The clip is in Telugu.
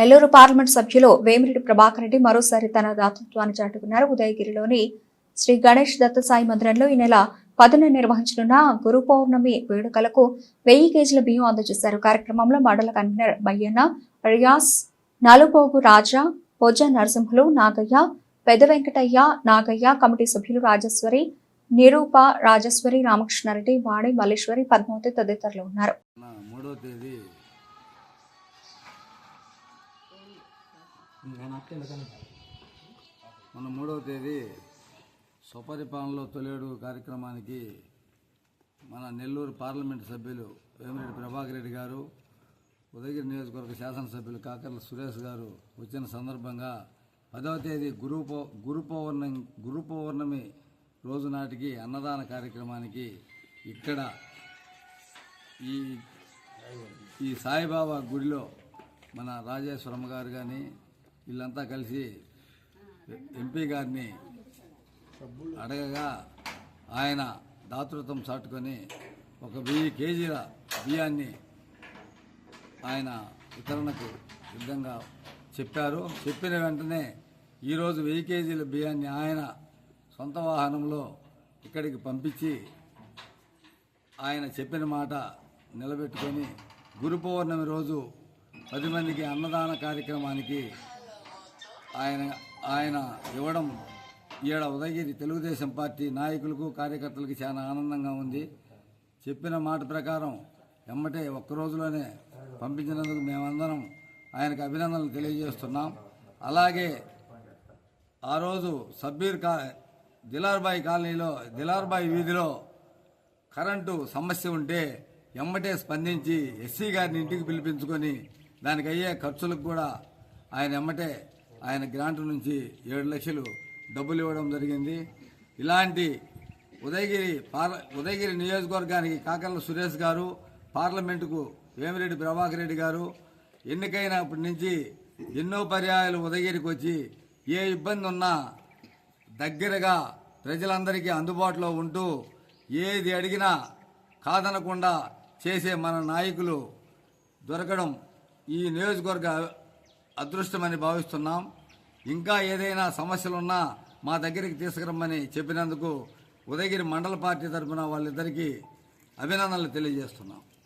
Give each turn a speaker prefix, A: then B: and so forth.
A: నెల్లూరు పార్లమెంట్ సభ్యులు వేమిరెడ్డి ప్రభాకర్ రెడ్డి మరోసారి తన దాతృత్వాన్ని చాటుకున్నారు. ఉదయగిరిలోని శ్రీ గణేష్ దత్త సాయి మందిరంలో ఈ నెల పదున నిర్వహించనున్న గురు పౌర్ణమి వేడుకలకు వెయ్యి కేజీల బియ్యం అందజేశారు. కార్యక్రమంలో మండల కన్వీనర్ బయ్యన్న రియాస్ నలుపోగు రాజా పొజ్జ నరసింహులు నాగయ్య పెద్ద వెంకటయ్య నాగయ్య కమిటీ సభ్యులు రాజేశ్వరి నిరూప రాజేశ్వరి రామకృష్ణారెడ్డి వాణి మల్లేశ్వరి పద్మావతి తదితరులు ఉన్నారు.
B: మన మూడవ తేదీ స్వపరిపాలనలో తొలేడు కార్యక్రమానికి మన నెల్లూరు పార్లమెంటు సభ్యులు వేమిరెడ్డి ప్రభాకర్ రెడ్డి గారు ఉదయగిరి నియోజకవర్గ శాసనసభ్యులు కాకర్ల సురేష్ గారు వచ్చిన సందర్భంగా పదవ తేదీ గురు పౌ- గురు పౌర్ణమి గురు పౌర్ణమి రోజు నాటికి అన్నదాన కార్యక్రమానికి ఇక్కడ ఈ ఈ సాయిబాబా గుడిలో మన రాజేశ్వరమ్మ గారు కానీ వీళ్ళంతా కలిసి ఎంపీ గారిని అడగగా ఆయన దాతృత్వం చాటుకొని ఒక వెయ్యి కేజీల బియ్యాన్ని ఆయన వితరణకు సిద్ధంగా చెప్పారు. చెప్పిన వెంటనే ఈరోజు వెయ్యి కేజీల బియ్యాన్ని ఆయన సొంత వాహనంలో ఇక్కడికి పంపించి ఆయన చెప్పిన మాట నిలబెట్టుకొని గురు పౌర్ణమి రోజు పది మందికి అన్నదాన కార్యక్రమానికి ఆయన ఆయన ఇవ్వడం ఈడ ఉదయగిరి తెలుగుదేశం పార్టీ నాయకులకు కార్యకర్తలకు చాలా ఆనందంగా ఉంది. చెప్పిన మాట ప్రకారం ఎమ్మటే ఒక్క రోజులోనే పంపించినందుకు మేమందరం ఆయనకు అభినందనలు తెలియజేస్తున్నాం. అలాగే ఆ రోజు సబ్బీర్ కా దిలార్బాయి కాలనీలో దిలార్బాయి వీధిలో కరెంటు సమస్య ఉంటే ఎమ్మటే స్పందించి ఎస్సీ గారిని ఇంటికి పిలిపించుకొని దానికి అయ్యే ఖర్చులకు కూడా ఆయన ఎమ్మటే ఆయన గ్రాంట్ నుంచి ఏడు లక్షలు డబ్బులు ఇవ్వడం జరిగింది. ఇలాంటి ఉదయగిరి పార్ల ఉదయగిరి నియోజకవర్గానికి కాకర్ల సురేష్ గారు పార్లమెంటుకు వేమిరెడ్డి ప్రభాకర్ రెడ్డి గారు ఎన్నికైనప్పటి నుంచి ఎన్నో పర్యాయాలు ఉదయగిరికి వచ్చి ఏ ఇబ్బంది ఉన్నా దగ్గరగా ప్రజలందరికీ అందుబాటులో ఉంటూ ఏది అడిగినా కాదనకుండా చేసే మన నాయకులు దొరకడం ఈ నియోజకవర్గ అదృష్టమని భావిస్తున్నాం. ఇంకా ఏదైనా సమస్యలున్నా మా దగ్గరికి తీసుకురమ్మని చెప్పినందుకు ఉదయగిరి మండల పార్టీ తరఫున వాళ్ళిద్దరికీ అభినందనలు తెలియజేస్తున్నాం.